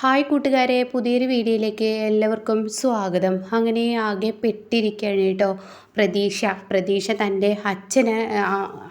Hi കൂട്ടുകാരെ പുതിയൊരു വീഡിയോയിലേക്ക് എല്ലാവർക്കും സ്വാഗതം. അങ്ങനെ ആകെ പെട്ടിരിക്കുകയാണ് കേട്ടോ. പ്രതീക്ഷ. പ്രതീക്ഷ തന്റെ അച്ഛന്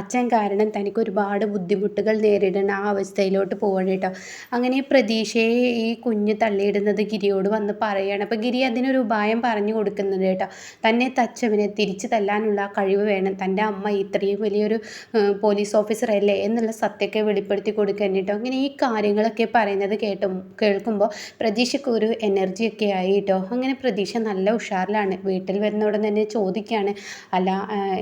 അച്ഛൻ കാരണം തനിക്ക് ഒരുപാട് ബുദ്ധിമുട്ടുകൾ നേരിടുന്ന ആ അവസ്ഥയിലോട്ട് പോവാണ് കേട്ടോ. അങ്ങനെ പ്രതീക്ഷയെ ഈ കുഞ്ഞ് തള്ളിയിടുന്നത് ഗിരിയോട് വന്ന് പറയുകയാണ് അപ്പോൾ ഗിരി അതിനൊരു ഉപായം പറഞ്ഞു കൊടുക്കുന്നുണ്ട് കേട്ടോ. തന്നെ തച്ചവനെ തിരിച്ചു തല്ലാനുള്ള കഴിവ് വേണം. തന്റെ അമ്മ ഇത്രയും വലിയൊരു പോലീസ് ഓഫീസർ അല്ലേ എന്നുള്ള സത്യമൊക്കെ വെളിപ്പെടുത്തി കൊടുക്കാൻ കേട്ടോ. അങ്ങനെ ഈ കാര്യങ്ങളൊക്കെ പറയുന്നത് കേട്ടും കേൾക്കുമ്പോൾ പ്രതീക്ഷയ്ക്ക് ഒരു എനർജിയൊക്കെ ആയി കേട്ടോ. അങ്ങനെ പ്രതീക്ഷ നല്ല ഉഷാറിലാണ്. വീട്ടിൽ വരുന്നവിടെ തന്നെ ചോദിക്കുകയാണ് അല്ല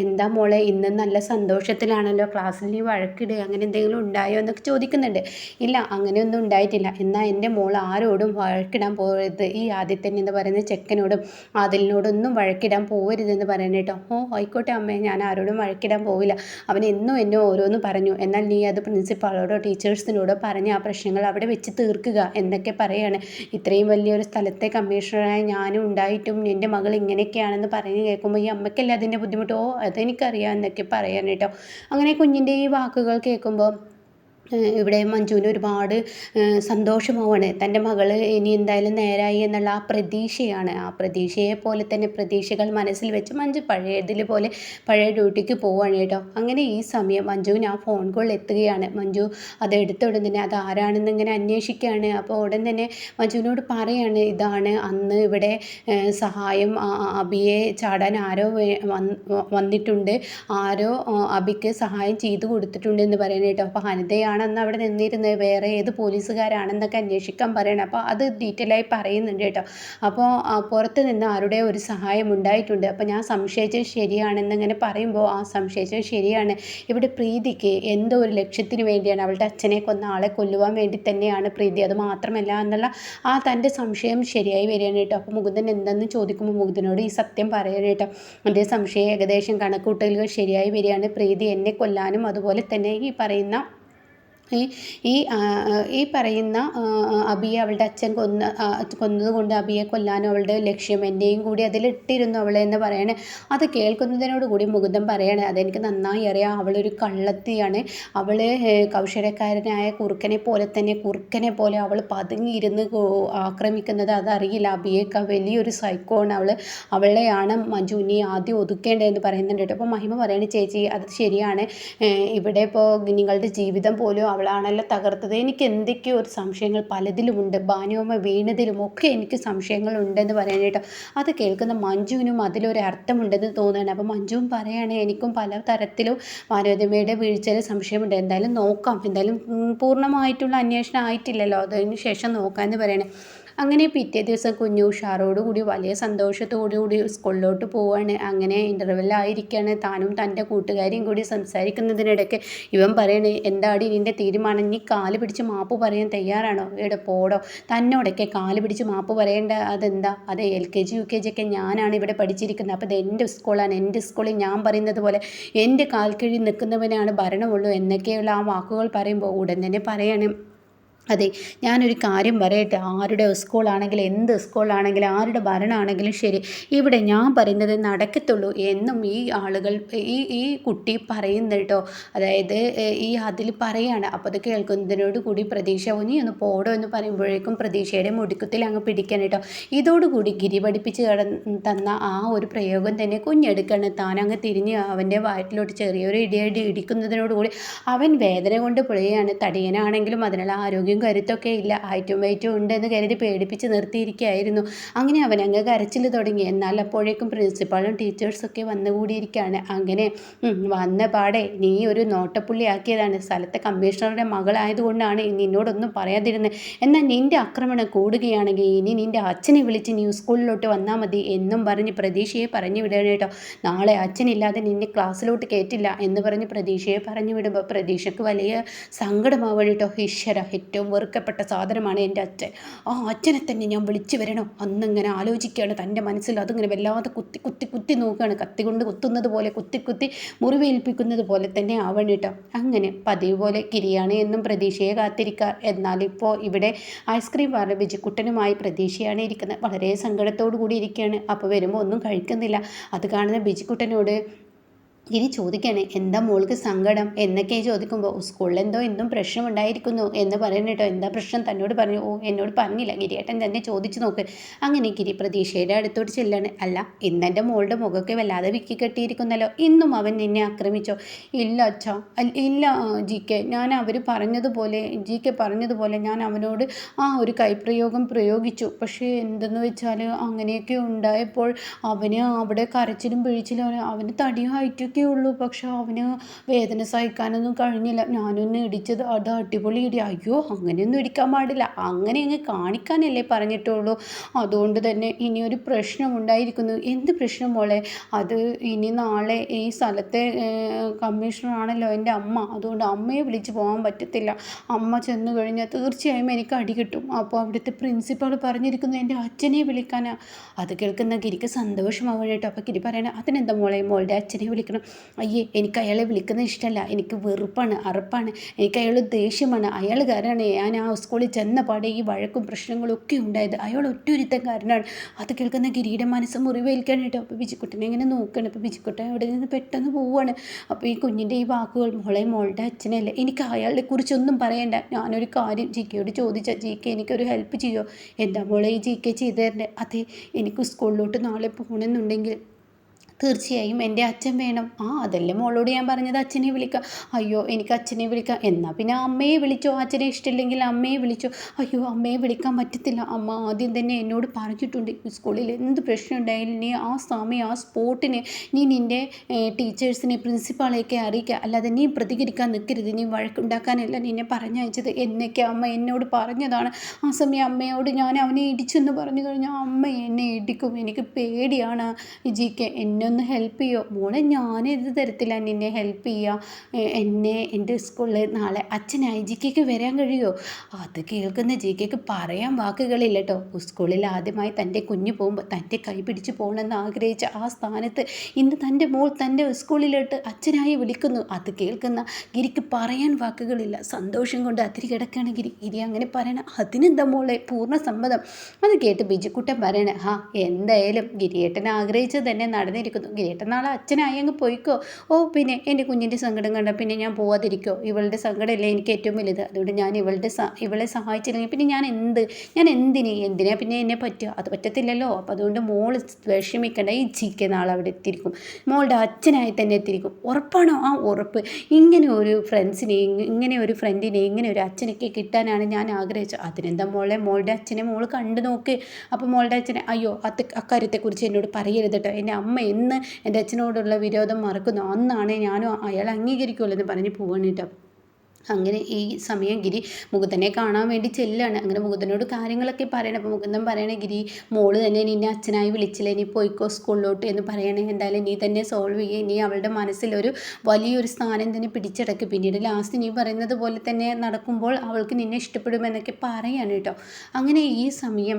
എന്താ മോളെ ഇന്ന് നല്ല സന്തോഷത്തിലാണല്ലോ ക്ലാസ്സിൽ നീ വഴക്കിടുക അങ്ങനെ എന്തെങ്കിലും ഉണ്ടായോ എന്നൊക്കെ ചോദിക്കുന്നുണ്ട്. ഇല്ല അങ്ങനെയൊന്നും ഉണ്ടായിട്ടില്ല. എന്നാൽ എന്റെ മോൾ ആരോടും വഴക്കിടാൻ പോകരുത്. ഈ ആദ്യത്തെ എന്ന് പറയുന്ന ചെക്കനോടും ആദിലിനോടൊന്നും വഴക്കിടാൻ പോകരുതെന്ന് പറയുന്നത് കേട്ടോ. ഓ ആയിക്കോട്ടെ അമ്മേ ഞാൻ ആരോടും വഴക്കിടാൻ പോവില്ല. അവൻ എന്നും എന്നെ ഓരോന്ന് പറഞ്ഞു. എന്നാൽ നീ അത് പ്രിൻസിപ്പാളോടോ ടീച്ചേഴ്സിനോടോ പറഞ്ഞ് ആ പ്രശ്നങ്ങൾ അവിടെ വെച്ച് തീർക്കുക എന്നൊക്കെ പറയാണ്. ഇത്രയും വലിയൊരു സ്ഥലത്തെ കമ്മീഷണറായ ഞാനും ഉണ്ടായിട്ടും എന്റെ മകൾ ഇങ്ങനെയൊക്കെയാണെന്ന് പറഞ്ഞ് കേൾക്കുമ്പോൾ ഈ അമ്മ അമ്മയ്ക്കല്ലേ അതിന്റെ ബുദ്ധിമുട്ട്? ഓ അതെനിക്കറിയാം എന്നൊക്കെ പറയാൻ അങ്ങനെ കുഞ്ഞിന്റെ ഈ വാക്കുകൾ കേൾക്കുമ്പോൾ ഇവിടെ മഞ്ജുവിന് ഒരുപാട് സന്തോഷമാവാണ്. തന്റെ മകൾ ഇനി എന്തായാലും നേരായി എന്നുള്ള ആ പ്രതീക്ഷയാണ്. ആ പ്രതീക്ഷയെ പോലെ തന്നെ പ്രതീക്ഷകൾ മനസ്സിൽ വെച്ച് മഞ്ജു പഴയതിൽ പോലെ പഴയ ഡ്യൂട്ടിക്ക് പോവുകയാണ് കേട്ടോ. അങ്ങനെ ഈ സമയം മഞ്ജുവിന് ആ ഫോൺ കോൾ എത്തുകയാണ്. മഞ്ജു അത് എടുത്ത തന്നെ അത് ആരാണെന്ന് ഇങ്ങനെ അന്വേഷിക്കുകയാണ്. അപ്പോൾ ഉടൻ തന്നെ മഞ്ജുവിനോട് പറയാണ് ഇതാണ് അന്ന് ഇവിടെ സഹായം അബിയെ ചാടാൻ ആരോ വന്നിട്ടുണ്ട്. ആരോ അബിക്ക് സഹായം ചെയ്തു കൊടുത്തിട്ടുണ്ട് എന്ന് പറയുന്നത് അപ്പോൾ ഹനിതയാണ് ആണെന്ന് അവിടെ നിന്നിരുന്നത്. വേറെ ഏത് പോലീസുകാരാണെന്നൊക്കെ അന്വേഷിക്കാൻ പറയണം. അപ്പോൾ അത് ഡീറ്റെയിൽ ആയി പറയുന്നുണ്ട് കേട്ടോ. അപ്പോൾ പുറത്ത് നിന്ന് ആരുടെ ഒരു സഹായം ഉണ്ടായിട്ടുണ്ട്? അപ്പോൾ ഞാൻ സംശയിച്ചത് ശരിയാണെന്ന് ഇങ്ങനെ പറയുമ്പോൾ ആ സംശയിച്ചത് ശരിയാണ്. ഇവിടെ പ്രീതിക്ക് എന്തോ ഒരു ലക്ഷ്യത്തിന് വേണ്ടിയാണ് അവളുടെ അച്ഛനെ കൊന്ന ആളെ കൊല്ലുവാൻ വേണ്ടി തന്നെയാണ് പ്രീതി. അത് മാത്രമല്ല എന്നുള്ള ആ തന്റെ സംശയം ശരിയായി വരികയാണ് കേട്ടോ. അപ്പോൾ മുകുന്ദൻ എന്തെന്ന് ചോദിക്കുമ്പോൾ മുകുന്ദനോട് ഈ സത്യം പറയണം കേട്ടോ. എന്റെ സംശയം ഏകദേശം കണക്കൂട്ടലുകൾ ശരിയായി വരികയാണ്. പ്രീതി എന്നെ കൊല്ലാനും അതുപോലെ തന്നെ ഈ പറയുന്ന ഈ ഈ പറയുന്ന അബിയെ അവളുടെ അച്ഛൻ കൊന്ന കൊന്നതുകൊണ്ട് അബിയെ കൊല്ലാനും അവളുടെ ലക്ഷ്യം എന്നെയും കൂടി അതിലിട്ടിരുന്നു അവളെ എന്ന് പറയണേ. അത് കേൾക്കുന്നതിനോട് കൂടി മുകുന്ദൻ പറയണേ അതെനിക്ക് നന്നായി അറിയാം. അവളൊരു കള്ളത്തിയാണ്. അവൾ കൗശലക്കാരനായ കുറുക്കനെ പോലെ തന്നെ കുറുക്കനെ പോലെ അവൾ പതുങ്ങിയിരുന്ന് ആക്രമിക്കുന്നത് അതറിയില്ല. അബിയേക്കാൾ വലിയൊരു സൈക്കോണ് അവൾ അവളെയാണ് മജുനി ആദ്യം ഒതുക്കേണ്ടതെന്ന് പറയുന്നുണ്ട് കേട്ടോ. അപ്പോൾ മഹിമ പറയണേ ചേച്ചി അത് ശരിയാണ്. ഇവിടെ ഇപ്പോൾ നിങ്ങളുടെ ജീവിതം പോലും അവളാണല്ലോ തകർത്തത്. എനിക്ക് എന്തൊക്കെയോ ഒരു സംശയങ്ങൾ പലതിലുമുണ്ട്. ഭാനുവമ്മ വീണതിലും ഒക്കെ എനിക്ക് സംശയങ്ങൾ സംശയങ്ങളുണ്ടെന്ന് പറയാനായിട്ട് അത് കേൾക്കുന്ന മഞ്ജുവിനും അതിലൊരു അർത്ഥമുണ്ടെന്ന് തോന്നുകയാണ്. അപ്പോൾ മഞ്ജുവും പറയുകയാണെങ്കിൽ എനിക്കും പല തരത്തിലും മാനോദമ്മയുടെ വീഴ്ചയിൽ സംശയമുണ്ട്. എന്തായാലും നോക്കാം. എന്തായാലും പൂർണമായിട്ടുള്ള അന്വേഷണം ആയിട്ടില്ലല്ലോ. അതിന് ശേഷം നോക്കാമെന്ന് പറയണേ. അങ്ങനെ പിറ്റേ ദിവസം കുഞ്ഞു ഉഷാറോടുകൂടി വലിയ സന്തോഷത്തോടു കൂടി സ്കൂളിലോട്ട് പോവാണ്. അങ്ങനെ ഇന്റർവെല്ലായിരിക്കുകയാണ് താനും തന്റെ കൂട്ടുകാരിയും കൂടി സംസാരിക്കുന്നതിനിടയ്ക്ക് ഇവൻ പറയണേ എന്താടി നിന്റെ തീരുമാനം? നീ കാൽ പിടിച്ച് മാപ്പ് പറയാൻ തയ്യാറാണോ? എവിടെ പോടോ. തന്നോടൊക്കെ കാൽ പിടിച്ച് മാപ്പ് പറയേണ്ട അതെന്താ? അത് L K G U K G ഒക്കെ ഞാനാണ് ഇവിടെ പഠിച്ചിരിക്കുന്നത്. അപ്പോൾ ഇത് എന്റെ സ്കൂളാണ്. എന്റെ സ്കൂളിൽ ഞാൻ പറയുന്നത് പോലെ എന്റെ കാൽക്കീഴിൽ നിൽക്കുന്നവനാണ് ഭരണമുള്ളൂ എന്നൊക്കെയുള്ള ആ വാക്കുകൾ പറയുമ്പോൾ ഉടൻ തന്നെ പറയണം അതെ ഞാനൊരു കാര്യം പറയട്ടെ. ആരുടെ സ്കൂളാണെങ്കിലും എന്ത് സ്കൂളാണെങ്കിലും ആരുടെ ഭരണമാണെങ്കിലും ശരി. ഇവിടെ ഞാൻ പറയുന്നത് നടക്കത്തുള്ളൂ എന്നും ഈ ആളുകൾ ഈ ഈ കുട്ടി പറയുന്ന കേട്ടോ. അതായത് ഈ അതിൽ പറയാണ്. അപ്പോൾ അത് കേൾക്കുന്നതിനോട് കൂടി പ്രതീക്ഷ. നീ ഒന്ന് പോടോ എന്ന് പറയുമ്പോഴേക്കും പ്രതീക്ഷയുടെ മുടിക്കുത്തിൽ അങ്ങ് പിടിക്കണം കേട്ടോ. ഇതോടുകൂടി ഗിരി പഠിപ്പിച്ച് തന്ന ആ ഒരു പ്രയോഗം തന്നെ കുഞ്ഞെടുക്കണം. താൻ അങ്ങ് തിരിഞ്ഞ് അവന്റെ വയറ്റിലോട്ട് ചെറിയൊരു ഇടിയടി ഇടിക്കുന്നതിനോടുകൂടി അവൻ വേദന കൊണ്ട് പിഴയാണ്. തടിയനാണെങ്കിലും അതിനുള്ള ആരോഗ്യം ബുദ്ധിയും കരുത്തൊക്കെ ഇല്ല. ഹൈറ്റും വെയിറ്റും ഉണ്ടെന്ന് കരുതി പേടിപ്പിച്ച് നിർത്തിയിരിക്കുകയായിരുന്നു. അങ്ങനെ അവൻ അങ്ങ് കരച്ചിൽ തുടങ്ങി. എന്നാൽ അപ്പോഴേക്കും പ്രിൻസിപ്പാളും ടീച്ചേഴ്സൊക്കെ വന്നുകൂടിയിരിക്കുകയാണ്. അങ്ങനെ വന്ന പാടെ നീ ഒരു നോട്ടപ്പുള്ളിയാക്കിയതാണ്. സ്ഥലത്തെ കമ്മീഷണറുടെ മകളായതുകൊണ്ടാണ് നിന്നോടൊന്നും പറയാതിരുന്നത് എന്നാൽ നിന്റെ ആക്രമണം കൂടുകയാണെങ്കിൽ ഇനി നിന്റെ അച്ഛനെ വിളിച്ച് നീ സ്കൂളിലോട്ട് വന്നാൽ മതി എന്നും പറഞ്ഞ് പ്രതീക്ഷയെ പറഞ്ഞു വിടണം കേട്ടോ. നാളെ അച്ഛനില്ലാതെ നിന്നെ ക്ലാസ്സിലോട്ട് കയറ്റില്ല എന്ന് പറഞ്ഞ് പ്രതീക്ഷയെ പറഞ്ഞു വിടുമ്പോൾ പ്രതീക്ഷയ്ക്ക് വലിയ സങ്കടമാവുക കേട്ടോ. ഈശ്വര ഏറ്റവും ഏറ്റവും വെറുക്കപ്പെട്ട സാധനമാണ് എന്റെ അച്ഛൻ. ആ അച്ഛനെ തന്നെ ഞാൻ വിളിച്ചു വരണം. അന്നിങ്ങനെ ആലോചിക്കുകയാണ്. തന്റെ മനസ്സിൽ അതിങ്ങനെ വല്ലാതെ കുത്തി കുത്തി കുത്തി നോക്കുകയാണ്. കത്തി കൊണ്ട് കുത്തുന്നത് പോലെ കുത്തി കുത്തി മുറിവേൽപ്പിക്കുന്നത് പോലെ തന്നെ ആവണം കേട്ടോ. അങ്ങനെ പതിവ് പോലെ കിരിയാണ് എന്നും പ്രതീക്ഷയെ കാത്തിരിക്കുക എന്നാൽ ഇപ്പോൾ ഇവിടെ ഐസ്ക്രീം പാർലർ ബിജിക്കുട്ടനുമായി പ്രതീക്ഷയാണ് ഇരിക്കുന്നത്. വളരെ സങ്കടത്തോടു കൂടി ഇരിക്കുകയാണ്. അപ്പോൾ വരുമ്പോൾ ഒന്നും കഴിക്കുന്നില്ല. അത് കാണുന്ന ബിജിക്കുട്ടനോട് ഇനി ചോദിക്കണേ എന്താ മോൾക്ക് സങ്കടം? എന്നൊക്കെ ചോദിക്കുമ്പോൾ സ്കൂളിൽ എന്തോ എന്തും പ്രശ്നം ഉണ്ടായിരിക്കുന്നു എന്ന് പറയുന്നു കേട്ടോ എന്താ പ്രശ്നം? തന്നോട് പറഞ്ഞു ഓ എന്നോട് പറഞ്ഞില്ല ഗിരിയേട്ടൻ തന്നെ ചോദിച്ചു നോക്ക്. അങ്ങനെ ഗിരി പ്രതീക്ഷയുടെ അടുത്തോട്ട് ചെല്ലാണ്. അല്ല ഇന്നെന്റെ മോളുടെ മുഖമൊക്കെ വല്ലാതെ വിക്കി കെട്ടിയിരിക്കുന്നല്ലോ ഇന്നും അവൻ നിന്നെ ആക്രമിച്ചോ? ഇല്ല അച്ഛ ഇല്ല ജി കെ ഞാൻ അവർ പറഞ്ഞതുപോലെ ജി കെ പറഞ്ഞതുപോലെ ഞാൻ അവനോട് ആ ഒരു കൈപ്രയോഗം പ്രയോഗിച്ചു. പക്ഷേ എന്തെന്ന് വെച്ചാൽ അങ്ങനെയൊക്കെ ഉണ്ടായപ്പോൾ അവന് അവിടെ കരച്ചിലും പിഴിച്ചിലും അവന് തടിയായിട്ട് ഉള്ളൂ. പക്ഷെ അവന് വേദന സഹിക്കാനൊന്നും കഴിഞ്ഞില്ല. ഞാനൊന്ന് ഇടിച്ചത് അത് അടിപൊളി ഇടി. അയ്യോ അങ്ങനെയൊന്നും ഇടിക്കാൻ പാടില്ല. അങ്ങനെ അങ്ങ് കാണിക്കാനല്ലേ പറഞ്ഞിട്ടുള്ളൂ. അതുകൊണ്ട് തന്നെ ഇനി ഒരു പ്രശ്നം ഉണ്ടായിരിക്കുന്നു. എന്ത് പ്രശ്നം മോളെ? അത് ഇനി നാളെ ഈ സ്ഥലത്തെ കമ്മീഷണറാണല്ലോ എന്റെ അമ്മ. അതുകൊണ്ട് അമ്മയെ വിളിച്ച് പോകാൻ പറ്റത്തില്ല. അമ്മ ചെന്നു കഴിഞ്ഞാൽ തീർച്ചയായും എനിക്ക് അടി കിട്ടും. അപ്പോൾ അവിടുത്തെ പ്രിൻസിപ്പാൾ പറഞ്ഞിരിക്കുന്നു എന്റെ അച്ഛനെ വിളിക്കാനാണ് അത് കേൾക്കുന്ന ഗിരിക്ക് സന്തോഷമാവണം കേട്ടോ. അപ്പോൾ ഗിരി പറയണേ അതിനെന്താ മോളെ? മോളുടെ അച്ഛനെ വിളിക്കണം. അയ്യേ എനിക്ക് അയാളെ വിളിക്കുന്നത് ഇഷ്ടമല്ല എനിക്ക് വെറുപ്പാണ് അറപ്പാണ്. എനിക്ക് അയാൾ ദേഷ്യമാണ്. അയാൾ കാരണമാണ് ഞാൻ ആ സ്കൂളിൽ ചെന്ന പാടെ ഈ വഴക്കും പ്രശ്നങ്ങളും ഒക്കെ ഉണ്ടായത്. അയാൾ ഒറ്റൊരുത്തം കാരണമാണ് അത് കേൾക്കുന്ന ഗിരിയുടെ മനസ്സ് മുറിവേൽക്കാനായിട്ട് അപ്പോൾ ബിജിക്കുട്ടനെ ഇങ്ങനെ നോക്കുകയാണ് അപ്പോൾ ബിജിക്കുട്ടൻ അവിടെ നിന്ന് പെട്ടെന്ന് പോവുകയാണ് അപ്പോൾ ഈ കുഞ്ഞിന്റെ ഈ വാക്കുകൾ മോളെ മോളുടെ അച്ഛനല്ലേ? എനിക്ക് അയാളെ കുറിച്ചൊന്നും പറയണ്ട. ഞാനൊരു കാര്യം ജി കെയോട് ചോദിച്ചാൽ ജി കെ എനിക്കൊരു ഹെൽപ്പ് ചെയ്യുമോ എന്താ മോളെ ഈ ജി കെ ചെയ്തു തരണ്ടേ അതെ എനിക്ക് സ്കൂളിലോട്ട് നാളെ പോകണമെന്നുണ്ടെങ്കിൽ തീർച്ചയായും എന്റെ അച്ഛൻ വേണം. ആ അതല്ലേ മോളോട് ഞാൻ പറഞ്ഞത്? അച്ഛനെ വിളിക്കാം. അയ്യോ എനിക്ക് അച്ഛനെ വിളിക്കാം. എന്നാൽ പിന്നെ അമ്മയെ വിളിച്ചോ? അച്ഛനെ ഇഷ്ടമില്ലെങ്കിൽ അമ്മയെ വിളിച്ചോ? അയ്യോ അമ്മയെ വിളിക്കാൻ പറ്റത്തില്ല. അമ്മ ആദ്യം തന്നെ എന്നോട് പറഞ്ഞിട്ടുണ്ട്. സ്കൂളിൽ എന്ത് പ്രശ്നം ഉണ്ടായാലും നീ ആ സമയം ആ സ്പോട്ടിനെ നീ നിന്റെ ടീച്ചേഴ്സിനെ പ്രിൻസിപ്പാളെയൊക്കെ അറിയിക്കുക അല്ലാതെ നീ പ്രതികരിക്കാൻ നിൽക്കരുത്. നീ വഴക്കുണ്ടാക്കാനല്ല നിന്നെ പറഞ്ഞയച്ചത്. എന്നൊക്കെ അമ്മ എന്നോട് പറഞ്ഞതാണ്. ആ സമയം അമ്മയോട് ഞാൻ അവനെ ഇടിച്ചെന്ന് പറഞ്ഞു കഴിഞ്ഞാൽ അമ്മ എന്നെ ഇടിക്കും. എനിക്ക് പേടിയാണ്. ജി കെ എന്നെ ഒന്ന് ഹെൽപ്പ് ചെയ്യുമോ മോളെ ഞാൻ ഏത് തരത്തിലാണ് നിന്നെ ഹെൽപ്പ് ചെയ്യുക എന്നെ എന്റെ സ്കൂളിൽ നാളെ അച്ഛനായി ജി കെക്ക് വരാൻ കഴിയുമോ അത് കേൾക്കുന്ന ജി കെക്ക് പറയാൻ വാക്കുകളില്ല കേട്ടോ സ്കൂളിൽ ആദ്യമായി തന്റെ കുഞ്ഞ് പോകുമ്പോൾ തന്റെ കൈ പിടിച്ച് പോകണമെന്ന് ആഗ്രഹിച്ച ആ സ്ഥാനത്ത് ഇന്ന് തന്റെ മോൾ തന്റെ സ്കൂളിലോട്ട് അച്ഛനായി വിളിക്കുന്നു. അത് കേൾക്കുന്ന ഗിരിക്ക് പറയാൻ വാക്കുകളില്ല. സന്തോഷം കൊണ്ട് അതിരി കിടക്കുകയാണ് ഗിരി. ഗിരി അങ്ങനെ പറയണം അതിനെന്താ മോളെ? പൂർണ സമ്മതം. അത് കേട്ട് ബിജുക്കുട്ടൻ പറയണേ ആ എന്തായാലും ഗിരിയേട്ടൻ ആഗ്രഹിച്ചത് തന്നെ നടന്നിരിക്കും നിൽക്കുന്നു. ഗിരിയേട്ടൻ നാളെ അച്ഛനായി അങ്ങ് പോയിക്കോ. ഓ പിന്നെ എന്റെ കുഞ്ഞിന്റെ സങ്കടം കണ്ട പിന്നെ ഞാൻ പോവാതിരിക്കോ? ഇവളുടെ സങ്കടമല്ലേ എനിക്ക് ഏറ്റവും വലുത്. അതുകൊണ്ട് ഞാൻ ഇവളുടെ ഇവളെ സഹായിച്ചില്ലെങ്കിൽ പിന്നെ ഞാൻ എന്ത്? ഞാൻ എന്തിന്? എന്തിനാ പിന്നെ എന്നെ പറ്റുക? അത് പറ്റത്തില്ലല്ലോ. അപ്പം അതുകൊണ്ട് മോൾ വിഷമിക്കേണ്ട. ഈ ജിക്ക് നാളെ അവിടെ എത്തിയിരിക്കും. മോളുടെ അച്ഛനായി തന്നെ എത്തിയിരിക്കും. ഉറപ്പാണോ ആ ഉറപ്പ്? ഇങ്ങനെ ഒരു ഫ്രണ്ട്സിനെ ഇങ്ങനെ ഒരു ഫ്രണ്ടിനെ ഇങ്ങനെ ഒരു അച്ഛനൊക്കെ കിട്ടാനാണ് ഞാൻ ആഗ്രഹിച്ചത്. അതിനെന്താ മോളെ? മോളുടെ അച്ഛനെ മോൾ കണ്ടു നോക്ക്. അപ്പോൾ മോളുടെ അച്ഛനെ അയ്യോ അത് അക്കാര്യത്തെക്കുറിച്ച് എന്നോട് പറയരുത് കേട്ടോ. എന്റെ അമ്മ എന്ന് എന്റെ അച്ഛനോടുള്ള വിരോധം മറക്കുന്നു. അന്നാണ് ഞാനും അയാൾ അംഗീകരിക്കുമല്ലോ എന്ന് പറഞ്ഞ് പോവാണ് കേട്ടോ. അങ്ങനെ ഈ സമയം ഗിരി മുകുന്ദനെ കാണാൻ വേണ്ടി ചെല്ലാണ്. അങ്ങനെ മുകുന്ദനോട് കാര്യങ്ങളൊക്കെ പറയണം. അപ്പോൾ മുകുന്ദൻ പറയണേ ഗിരി മോൾ തന്നെ നിന്നെ അച്ഛനായി വിളിച്ചില്ല? നീ പോയിക്കോ സ്കൂളിലോട്ട് എന്ന് പറയണേ. എന്തായാലും നീ തന്നെ സോൾവ് ചെയ്യുക നീ അവളുടെ മനസ്സിലൊരു വലിയൊരു സ്ഥാനം തന്നെ പിടിച്ചടക്ക്. പിന്നീട് ലാസ്റ്റ് നീ പറയുന്നത് പോലെ തന്നെ നടക്കുമ്പോൾ അവൾക്ക് നിന്നെ ഇഷ്ടപ്പെടുമെന്നൊക്കെ പറയാണ് കേട്ടോ. അങ്ങനെ ഈ സമയം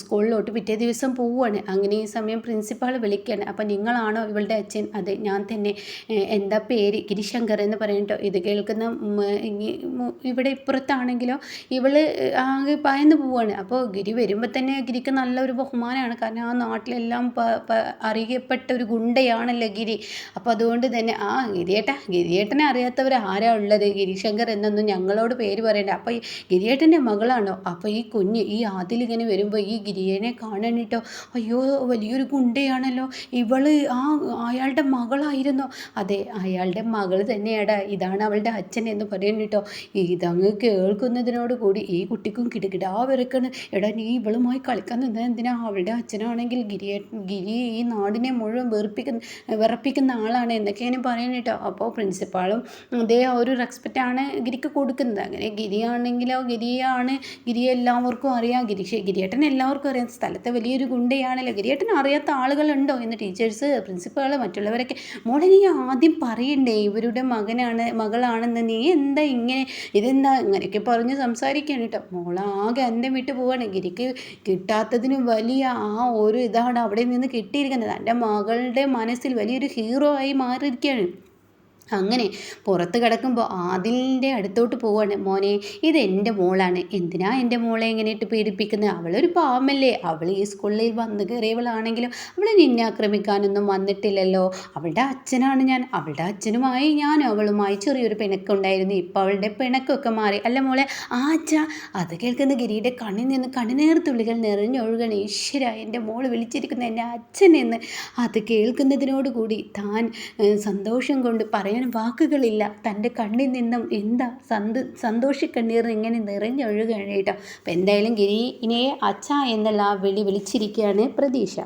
സ്കൂളിലോട്ട് പിറ്റേ ദിവസം പോവുകയാണ്. അങ്ങനെ ഈ സമയം പ്രിൻസിപ്പാൾ വിളിക്കുകയാണ് അപ്പോൾ നിങ്ങളാണോ ഇവളുടെ അച്ഛൻ? അതെ ഞാൻ തന്നെ. എന്താ പേര്? ഗിരിശങ്കർ എന്ന് പറയട്ടോ ഇത് കേൾക്കുന്ന ഇവിടെ ഇപ്പുറത്താണെങ്കിലോ ഇവൾ ആകെ ഭയന്ന് പോവാണ്. അപ്പോൾ ഗിരി വരുമ്പോൾ തന്നെ ഗിരിക്ക് നല്ലൊരു ബഹുമാനമാണ് കാരണം ആ നാട്ടിലെല്ലാം അറിയപ്പെട്ട ഒരു ഗുണ്ടയാണല്ലോ ഗിരി. അപ്പോൾ അതുകൊണ്ട് തന്നെ ആ ഗിരിയേട്ടാ ഗിരിയേട്ടനെ അറിയാത്തവർ ആരാ ഉള്ളത്? ഗിരിശങ്കർ എന്നൊന്നും ഞങ്ങളോട് പേര് പറയണ്ട. അപ്പോൾ ഗിരിയേട്ടന്റെ മകളാണോ? അപ്പോൾ ഈ കുഞ്ഞ് ഈ ആദിലിങ്ങനെ വരുമ്പോൾ ഈ ഗിരിയേനെ കാണണിട്ടോ അയ്യോ വലിയൊരു ഗുണ്ടയാണല്ലോ. ഇവൾ ആ അയാളുടെ മകളായിരുന്നോ? അതെ അയാളുടെ മകൾ തന്നെയാടാ. ഇതാണ് അവളുടെ അച്ഛൻ. എന്ന് പറയുന്നു കേട്ടോ. ഇതങ്ങ് കേൾക്കുന്നതിനോട് കൂടി ഈ കുട്ടിക്കും കിടുകിടാ വിറക്കണ്. എടാ നീ ഇവളുമായി കളിക്കാൻ നിന്നത് എന്തിനാ? അവളുടെ അച്ഛനാണെങ്കിൽ ഗിരിയെ ഗിരി ഈ നാടിനെ മുഴുവൻ വെറുപ്പിക്കുന്ന വിറപ്പിക്കുന്ന ആളാണ് എന്നൊക്കെയാണ് പറയുന്നത് കേട്ടോ. അപ്പോൾ പ്രിൻസിപ്പാളും അതേ ഒരു റെസ്പെക്റ്റാണ് ഗിരിക്ക് കൊടുക്കുന്നത്. അങ്ങനെ ഗിരിയാണെങ്കിലോ ഗിരിയാണ് ഗിരിയെ എല്ലാവർക്കും അറിയാം. ഗിരി ഗിരിയേട്ടൻ എല്ലാവർക്കും അറിയാം. സ്ഥലത്തെ വലിയൊരു ഗുണ്ടയാണല്ലോ. ഗിരിയേട്ടൻ അറിയാത്ത ആളുകളുണ്ടോ എന്ന് ടീച്ചേഴ്സ് പ്രിൻസിപ്പാൾ മറ്റുള്ളവരൊക്കെ? മോളെ നീ ആദ്യം പറയണ്ടേ ഇവരുടെ മകനാണ് മകളാണെന്ന്? നീ എന്താ ഇങ്ങനെ? ഇതെന്താ? ഇങ്ങനെയൊക്കെ പറഞ്ഞ് സംസാരിക്കുകയാണ് കേട്ടോ. മോളാകെ എന്റെ വിട്ട് പോവാണ്. ഗിരിക്ക് കിട്ടാത്തതിന് വലിയ ആ ഒരു ഇതാണ് അവിടെ നിന്ന് കിട്ടിയിരിക്കുന്നത്. എന്റെ മകളുടെ മനസ്സിൽ വലിയൊരു ഹീറോ ആയി മാറിയിരിക്കുകയാണ്. അങ്ങനെ പുറത്ത് കിടക്കുമ്പോൾ ആദിലിന്റെ അടുത്തോട്ട് പോവാണ്. മോനെ ഇത് എന്റെ മോളാണ്. എന്തിനാ എന്റെ മോളെ ഇങ്ങനെ ഇട്ട് പീഡിപ്പിക്കുന്നത്? അവളൊരു പാവമല്ലേ. അവൾ ഈ സ്കൂളിൽ വന്ന് കയറിയവളാണെങ്കിലും അവൾ നിന്നെ ആക്രമിക്കാനൊന്നും വന്നിട്ടില്ലല്ലോ. അവളുടെ അച്ഛനാണ് ഞാൻ. അവളുടെ അച്ഛനുമായി ഞാൻ അവളുമായി ചെറിയൊരു പിണക്കുണ്ടായിരുന്നു ഇപ്പോൾ അവളുടെ പിണക്കൊക്കെ മാറി. അല്ല മോളെ ആ അച്ഛ അത് കേൾക്കുന്ന ഗിരിയുടെ കണ്ണിൽ നിന്ന് കണ്ണുനീർ തുള്ളികൾ നിറഞ്ഞൊഴുകണം. ഈശ്വര എന്റെ മോൾ വിളിച്ചിരിക്കുന്ന എന്റെ അച്ഛനെന്ന് അത് കേൾക്കുന്നതിനോടുകൂടി താൻ സന്തോഷം കൊണ്ട് പറയാൻ വാക്കുകളില്ല. തന്റെ കണ്ണിൽ നിന്നും എന്താ സന്ത സന്തോഷിക്കണ്ണീർ ഇങ്ങനെ നിറഞ്ഞൊഴുകയാണ് കേട്ടോ. അപ്പം എന്തായാലും ഗിരി ഇനിയെ അച്ഛ എന്നുള്ള ആ വിളി വിളിച്ചിരിക്കുകയാണ് പ്രതീക്ഷ.